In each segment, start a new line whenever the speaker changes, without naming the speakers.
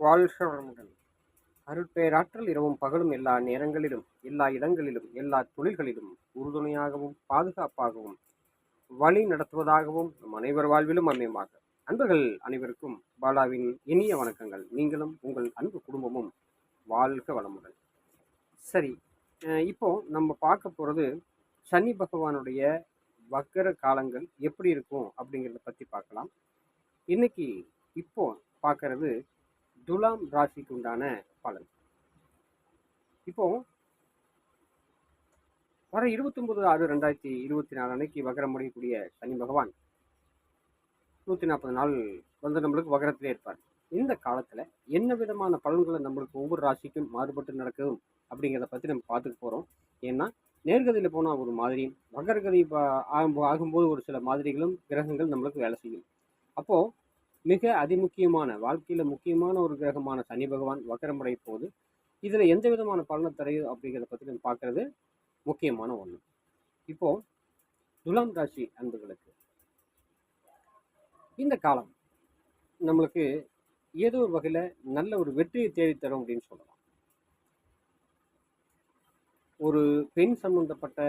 வாழ்க வளமுடன் அருட்பேராற்றல் இரவும் பகலும் எல்லா நேரங்களிலும் எல்லா இடங்களிலும் எல்லா தொழில்களிலும் உறுதுணையாகவும் பாதுகாப்பாகவும் வழி நடத்துவதாகவும் நம் அனைவர் வாழ்விலும் அமையமாக. அன்பர்கள் அனைவருக்கும் பாலாவின் இனிய வணக்கங்கள். நீங்களும் உங்கள் அன்பு குடும்பமும் வாழ்க வளமுடன். சரி இப்போ நம்ம பார்க்க போகிறது சனி பகவானுடைய வக்கர காலங்கள் எப்படி இருக்கும் அப்படிங்கிறத பற்றி பார்க்கலாம். இன்னைக்கு இப்போ பார்க்கறது துலாம் ராசிக்கு உண்டான பலன். இப்போ வர இருபத்தொன்பது ஆறு ரெண்டாயிரத்தி இருபத்தி நாலு அன்னைக்கு வகரம் முடியக்கூடிய சனி பகவான் நூற்றி நாற்பது நாள் வந்து நம்மளுக்கு வகரத்திலே இருப்பார். இந்த காலத்தில் என்ன விதமான பலன்களை நம்மளுக்கு ஒவ்வொரு ராசிக்கும் மாறுபட்டு நடக்கும் அப்படிங்கிறத பற்றி நம்ம பார்த்துட்டு போகிறோம் ஏன்னா நேர்கதியில் போனால் ஒரு மாதிரி வகரகதி ஆகும்போது ஒரு சில மாதிரிகளும் கிரகங்கள் நம்மளுக்கு வேலை செய்யும். அப்போது மிக அதிமுக்கியமான வாழ்க்கையில் முக்கியமான ஒரு கிரகமான சனி பகவான் வக்கரமடைய போது இதில் எந்த விதமான பலனை தரையும் அப்படிங்கிறத பற்றி நம்ம பார்க்கறது முக்கியமான ஒன்று இப்போது துலாம் ராசி அன்புகளுக்கு இந்த காலம் நம்மளுக்கு ஏதோ ஒரு வகையில் நல்ல ஒரு வெற்றியை தேடித்தரும் அப்படின்னு சொல்லலாம். ஒரு பெண் சம்பந்தப்பட்ட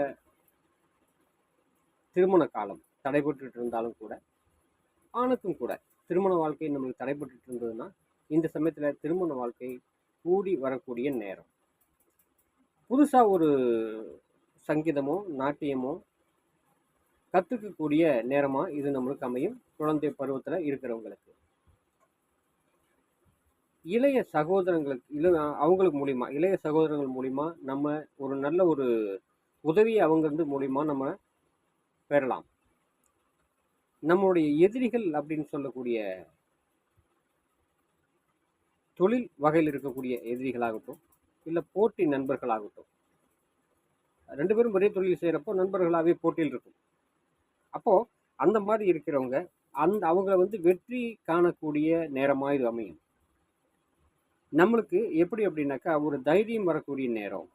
திருமண காலம் தடைபட்டு இருந்தாலும் கூட ஆணுக்கும் கூட திருமண வாழ்க்கை நம்மளுக்கு தடைபட்டு இருந்ததுன்னா இந்த சமயத்தில் திருமண வாழ்க்கை கூடி வரக்கூடிய நேரம். புதுசாக ஒரு சங்கீதமோ நாட்டியமோ கற்றுக்கக்கூடிய நேரமாக இது நம்மளுக்கு அமையும். குழந்தை பருவத்தில் இருக்கிறவங்களுக்கு. இளைய சகோதரங்களுக்கு இள அவங்களுக்கு மூலிமா இளைய சகோதரங்கள் மூலிமா நம்ம ஒரு நல்ல ஒரு உதவியை அவங்க வந்து மூலிமா நம்ம பெறலாம். நம்மளுடைய எதிரிகள் அப்படின்னு சொல்லக்கூடிய தொழில் வகையில் இருக்கக்கூடிய எதிரிகளாகட்டும் இல்லை போட்டி நண்பர்களாகட்டும். ரெண்டு பேரும் ஒரே தொழில் செய்கிறப்போ நண்பர்களாகவே போட்டியில் இருக்கும். அப்போது அந்த மாதிரி இருக்கிறவங்க அந்த அவங்கள வந்து வெற்றி காணக்கூடிய நேரமாக இது அமையும். நம்மளுக்கு எப்படி அப்படின்னாக்கா ஒரு தைரியம் வரக்கூடிய நேரம்.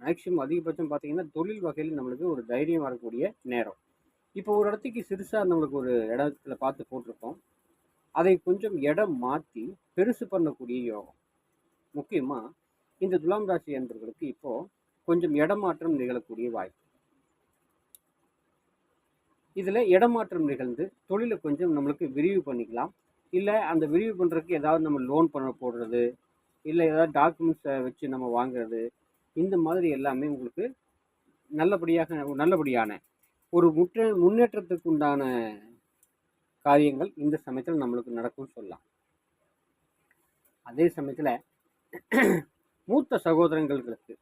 மேக்சிமம் அதிகபட்சம் பார்த்தீங்கன்னா தொழில் வகையில் நம்மளுக்கு ஒரு தைரியம் வரக்கூடிய நேரம். இப்போ ஒரு இடத்துக்கு சிறுசாக நம்மளுக்கு ஒரு இடத்துல பார்த்து போட்டிருக்கோம். அதை கொஞ்சம் இடம் மாற்றி பெருசு பண்ணக்கூடிய யோகம். முக்கியமாக இந்த துலாம் ராசி என்பவர்களுக்கு இப்போது கொஞ்சம் இடமாற்றம் நிகழக்கூடிய வாய்ப்பு. இதில் இடமாற்றம் நிகழ்ந்து தொழிலை கொஞ்சம் நம்மளுக்கு விரிவு பண்ணிக்கலாம். இல்லை அந்த விரிவு பண்ணுறதுக்கு ஏதாவது நம்ம லோன் பண்ண போடுறது இல்லை ஏதாவது டாக்குமெண்ட்ஸை வச்சு நம்ம வாங்குறது இந்த மாதிரி எல்லாமே உங்களுக்கு நல்லபடியாக நல்லபடியான ஒரு முற்ற முன்னேற்றத்துக்கு உண்டான காரியங்கள் இந்த சமயத்தில் நம்மளுக்கு நடக்கும்னு சொல்லலாம். அதே சமயத்தில் மூத்த சகோதரங்களுக்கு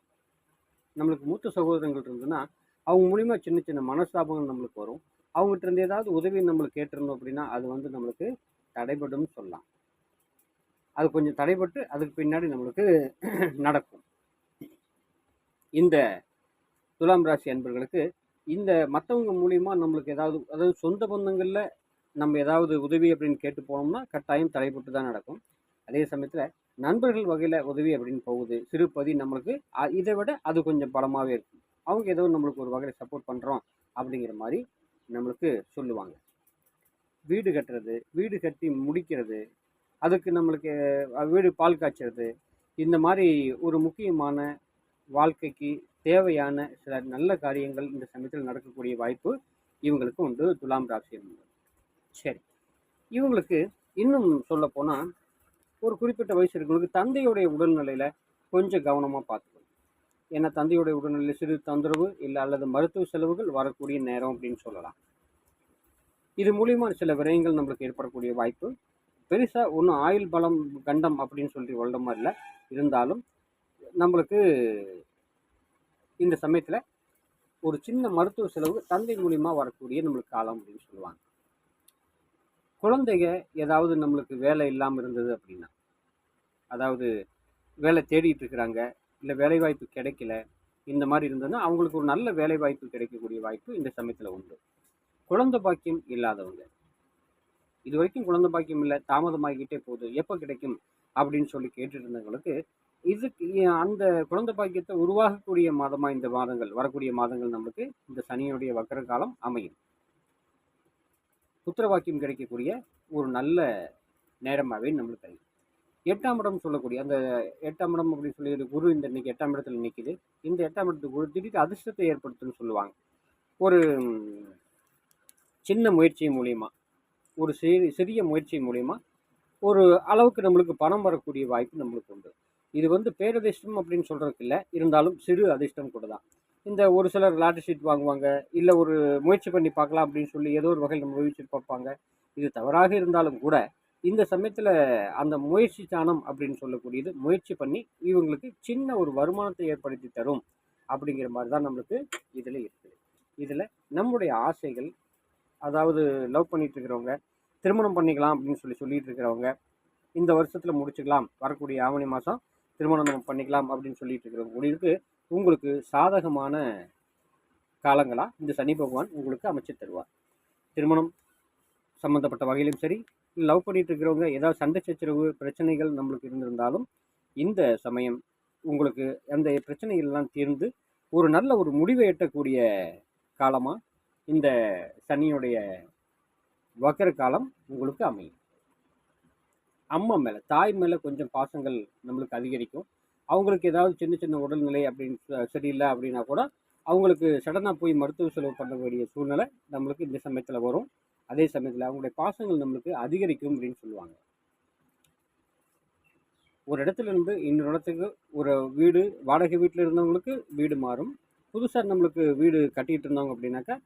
நம்மளுக்கு மூத்த சகோதரங்கள் இருந்ததுன்னா அவங்க மூலிமா சின்ன சின்ன மனஸ்தாபங்கள் நம்மளுக்கு வரும். அவங்ககிட்ட இருந்து ஏதாவது உதவி நம்மளுக்கு கேட்டிருந்தோம் அப்படின்னா அது வந்து நம்மளுக்கு தடைபடும் சொல்லலாம். அது கொஞ்சம் தடைபட்டு அதுக்கு பின்னாடி நம்மளுக்கு நடக்கும். இந்த துலாம் ராசி அன்பர்களுக்கு இந்த மற்றவங்க மூலிமா நம்மளுக்கு ஏதாவது அதாவது சொந்த பந்தங்களில் நம்ம ஏதாவது உதவி அப்படின்னு கேட்டு போனோம்னா கட்டாயம் தடைப்பட்டு தான் நடக்கும். அதே சமயத்தில் நண்பர்கள் வகையில் உதவி அப்படின்னு போகுது. சிறுபதி நம்மளுக்கு இதை விட அது கொஞ்சம் பலமாகவே இருக்கும். அவங்க ஏதோ நம்மளுக்கு ஒரு வகையில் சப்போர்ட் பண்ணுறோம் அப்படிங்கிற மாதிரி நம்மளுக்கு சொல்லுவாங்க. வீடு கட்டுறது வீடு கட்டி முடிக்கிறது அதுக்கு நம்மளுக்கு வீடு பால் காய்ச்சறது இந்த மாதிரி ஒரு முக்கியமான வாழ்க்கைக்கு தேவையான சில நல்ல காரியங்கள் இந்த சமயத்தில் நடக்கக்கூடிய வாய்ப்பு இவங்களுக்கு உண்டு. துலாம் ராசி என்பது. சரி. இவங்களுக்கு இன்னும் சொல்ல போனால் ஒரு குறிப்பிட்ட வயசு இருக்கிறவங்களுக்கு தந்தையுடைய உடல்நிலையில் கொஞ்சம் கவனமாக பார்த்துக்கணும். ஏன்னா தந்தையுடைய உடல்நிலையில் சிறு தொந்தரவு இல்லை அல்லது மருத்துவ செலவுகள் வரக்கூடிய நேரம் அப்படின்னு சொல்லலாம். இது மூலியமா சில விரயங்கள் நம்மளுக்கு ஏற்படக்கூடிய வாய்ப்பு. பெருசாக ஒன்றும் ஆயுள் பலம் கண்டம் அப்படின்னு சொல்லி சொல்கிற மாதிரி இல்லை. இருந்தாலும் நம்மளுக்கு இந்த சமயத்தில் ஒரு சின்ன மருத்துவ செலவு தந்தை மூலியமாக வரக்கூடிய நம்மளுக்கு காலம் அப்படின்னு சொல்லுவாங்க. குழந்தைங்க ஏதாவது நம்மளுக்கு வேலை இல்லாமல் இருந்தது அப்படின்னா அதாவது வேலை தேடிட்டு இருக்கிறாங்க இல்லை வேலைவாய்ப்பு கிடைக்கல இந்த மாதிரி இருந்ததுன்னா அவங்களுக்கு ஒரு நல்ல வேலைவாய்ப்பு கிடைக்கக்கூடிய வாய்ப்பு இந்த சமயத்தில் உண்டு. குழந்தை பாக்கியம் இல்லாதவங்க. இது வரைக்கும் குழந்தை பாக்கியம் இல்லை தாமதமாகிக்கிட்டே போகுது எப்போ கிடைக்கும் அப்படின்னு சொல்லி கேட்டுட்டு இருந்தவங்களுக்கு இதுக்கு அந்த குழந்தை பாக்கியத்தை உருவாகக்கூடிய மாதமாக இந்த மாதங்கள் வரக்கூடிய மாதங்கள் நம்மளுக்கு இந்த சனியுடைய வக்கர காலம் அமையும். புத்திர வாக்கியம் கிடைக்கக்கூடிய ஒரு நல்ல நேரமாகவே நம்மளுக்கு தெரியும் எட்டாம் இடம் சொல்லக்கூடிய அந்த எட்டாம் இடம் அப்படின்னு சொல்லி குரு இந்த இன்னைக்கு எட்டாம் இடத்துல நிற்கிது இந்த எட்டாம் இடத்துக்கு குரு திடீர் அதிர்ஷ்டத்தை ஏற்படுத்துன்னு சொல்லுவாங்க. ஒரு சின்ன முயற்சி மூலயமா ஒரு சிறிய சிறிய முயற்சி மூலயமா ஒரு அளவுக்கு நம்மளுக்கு பணம் வரக்கூடிய வாய்ப்பு நம்மளுக்கு உண்டு. இது வந்து பேரதிர்ஷ்டம் அப்படின்னு சொல்கிறதுக்கு இல்லை. இருந்தாலும் சிறு அதிர்ஷ்டம் கூட தான். இந்த ஒரு சிலர் லாட்டரி சீட் வாங்குவாங்க இல்லை ஒரு முயற்சி பண்ணி பார்க்கலாம் அப்படின்னு சொல்லி ஏதோ ஒரு வகையில் நம்ம முயற்சி பார்ப்பாங்க. இது தவறாக இருந்தாலும் கூட இந்த சமயத்தில் அந்த முயற்சி சாணம் அப்படின்னு சொல்லக்கூடியது முயற்சி பண்ணி இவங்களுக்கு சின்ன ஒரு வருமானத்தை ஏற்படுத்தி தரும் அப்படிங்கிற மாதிரி தான் நம்மளுக்கு இதில் இருக்குது இதில் நம்முடைய ஆசைகள் அதாவது லவ் பண்ணிகிட்டு இருக்கிறவங்க திருமணம் பண்ணிக்கலாம் அப்படின்னு சொல்லி சொல்லிகிட்டு இருக்கிறவங்க இந்த வருஷத்தில் முடிச்சுக்கலாம் வரக்கூடிய ஆவணி மாதம் திருமணம் நம்ம பண்ணிக்கலாம் அப்படின்னு சொல்லிட்டு இருக்கிறவங்களுக்கு உங்களுக்கு சாதகமான காலங்களாக இந்த சனி பகவான் உங்களுக்கு அமைச்சு தருவார். திருமணம் சம்மந்தப்பட்ட வகையிலும் சரி லவ் பண்ணிட்டு இருக்கிறவங்க ஏதாவது சண்டை சச்சரவு பிரச்சனைகள் நம்மளுக்கு இருந்திருந்தாலும் இந்த சமயம் உங்களுக்கு அந்த பிரச்சனைகள்லாம் தீர்ந்து ஒரு நல்ல ஒரு முடிவை எட்டக்கூடிய காலமாக இந்த சனியுடைய வக்கர காலம் உங்களுக்கு அமையும். அம்மா மேலே தாய் மேலே கொஞ்சம் பாசங்கள் நம்மளுக்கு அதிகரிக்கும். அவங்களுக்கு ஏதாவது சின்ன சின்ன உடல்நிலை அப்படின்னு சரியில்லை அப்படின்னா கூட அவங்களுக்கு சடனாக போய் மருத்துவ செலவு பண்ண வேண்டிய சூழ்நிலை நம்மளுக்கு இந்த சமயத்தில் வரும். அதே சமயத்தில் அவங்களுடைய பாசங்கள் நம்மளுக்கு அதிகரிக்கும் அப்படின்னு சொல்லுவாங்க. ஒரு இடத்துல இருந்து இன்னொரு இடத்துக்கு ஒரு வீடு வாடகை வீட்டில் இருந்தவங்களுக்கு வீடு மாறும். புதுசாக நம்மளுக்கு வீடு கட்டிகிட்டு இருந்தவங்க அப்படின்னாக்கா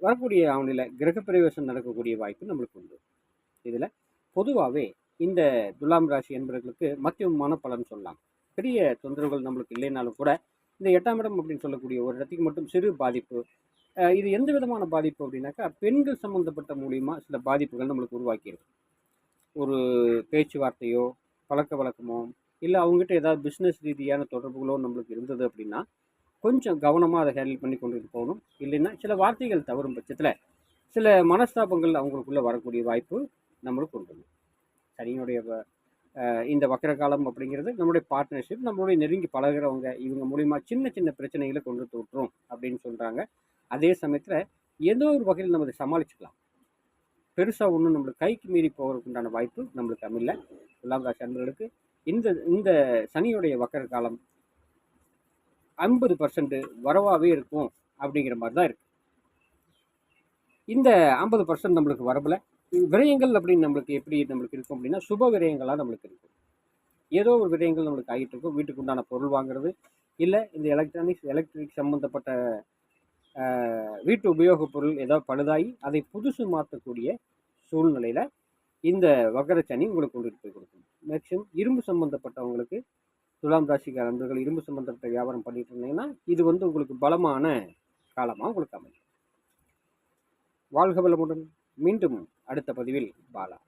வரக்கூடிய அவனில் கிரகப்பிரவேசம் நடக்கக்கூடிய வாய்ப்பு நம்மளுக்கு உண்டு. இதில் பொதுவாகவே இந்த துலாம் ராசி என்பவர்களுக்கு மத்தியமான பலன் சொல்லலாம் பெரிய தொந்தரவுகள் நம்மளுக்கு இல்லைனாலும் கூட இந்த எட்டாம் இடம் அப்படின்னு சொல்லக்கூடிய ஒரு இடத்துக்கு மட்டும் சிறு பாதிப்பு இது எந்த விதமான பாதிப்பு அப்படின்னாக்கா பெண்கள் சம்மந்தப்பட்ட மூலியமாக சில பாதிப்புகள் நம்மளுக்கு உருவாக்கியிருக்கு. ஒரு பேச்சுவார்த்தையோ பழக்க வழக்கமோ இல்லை அவங்ககிட்ட ஏதாவது பிஸ்னஸ் ரீதியான தொடர்புகளோ நம்மளுக்கு இருந்தது அப்படின்னா கொஞ்சம் கவனமாக அதை ஹேண்டில் பண்ணி கொண்டு போகணும். இல்லைன்னா சில வார்த்தைகள் தவறும் பட்சத்தில் சில மனஸ்தாபங்கள் அவங்களுக்குள்ளே வரக்கூடிய வாய்ப்பு நம்மளுக்கு உண்டு. சனியினுடைய இந்த வக்கர காலம் அப்படிங்கிறது நம்மளுடைய பார்ட்னர்ஷிப் நம்மளுடைய நெருங்கி பழகுறவங்க இவங்க மூலிமா சின்ன சின்ன பிரச்சனைகளை கொண்டு வந்து அப்படின்னு சொல்கிறாங்க அதே சமயத்தில் ஏதோ ஒரு வகையில் நம்ம அதை சமாளிச்சுக்கலாம். பெருசாக ஒன்றும் நம்மளுக்கு கைக்கு மீறி போகிறதுக்கு உண்டான வாய்ப்பு நம்மளுக்கு அமையல. துலாம் ராசி அன்பர்களுக்கு இந்த இந்த சனியுடைய வக்கர காலம் ஐம்பது பர்சன்ட் வரவாகவே இருக்கும் அப்படிங்கிற மாதிரி தான் இருக்குது இந்த ஐம்பது பர்சன்ட் நம்மளுக்கு வரவில் விரயங்கள் அப்படின்னு நம்மளுக்கு எப்படி நம்மளுக்கு இருக்கும் அப்படின்னா சுப விரயங்களாக நம்மளுக்கு இருக்கும். ஏதோ ஒரு விரயங்கள் நம்மளுக்கு ஆகிட்டு இருக்கும். வீட்டுக்கு உண்டான பொருள் வாங்குறது இல்லை இந்த எலக்ட்ரானிக்ஸ் எலக்ட்ரிக் சம்மந்தப்பட்ட வீட்டு உபயோகப் பொருள் ஏதோ பழுதாகி அதை புதுசு மாற்றக்கூடிய சூழ்நிலையில் இந்த வக்கர சனி உங்களுக்கு கொண்டு போய் கொடுக்கும். மேக்சிமம் இரும்பு சம்மந்தப்பட்டவங்களுக்கு துலாம் ராசிக்கார நண்பர்கள் இரும்பு சம்மந்தப்பட்ட வியாபாரம் பண்ணிட்டு இருந்தீங்கன்னா இது வந்து உங்களுக்கு பலமான காலமாக உங்களுக்கு அமையும். வாழ்க வளமுடன். மீண்டும் அடுத்த பதிவில் பாலா